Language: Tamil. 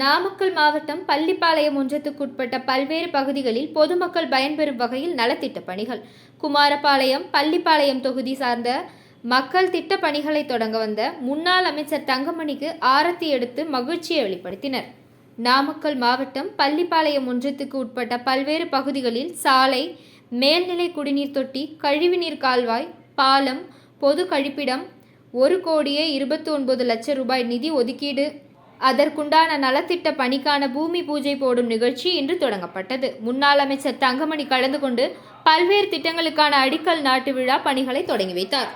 நாமக்கல் மாவட்டம் பள்ளிப்பாளையம் ஒன்றத்துக்குட்பட்ட பல்வேறு பகுதிகளில் பொதுமக்கள் பயன்பெறும் வகையில் நலத்திட்ட பணிகள். குமாரபாளையம் பள்ளிப்பாளையம் தொகுதி சார்ந்த மக்கள் திட்ட பணிகளை தொடங்க வந்த முன்னாள் அமைச்சர் தங்கமணிக்கு ஆரத்தி எடுத்து மகிழ்ச்சியை வெளிப்படுத்தினர். நாமக்கல் மாவட்டம் பள்ளிப்பாளையம் ஒன்றத்துக்கு உட்பட்ட பல்வேறு பகுதிகளில் சாலை மேல்நிலை குடிநீர் தொட்டி கழிவுநீர் கால்வாய் பாலம் பொது கழிப்பிடம் ஒரு கோடியே இருபத்தி ஒன்பது லட்சம் ரூபாய் நிதி ஒதுக்கீடு அதற்குண்டான நலத்திட்ட பணிக்கான பூமி பூஜை போடும் நிகழ்ச்சி இன்று தொடங்கப்பட்டது. முன்னாள் அமைச்சர் தங்கமணி கலந்து கொண்டு பல்வேறு திட்டங்களுக்கான அடிக்கல் நாட்டு விழா பணிகளை தொடங்கி வைத்தார்.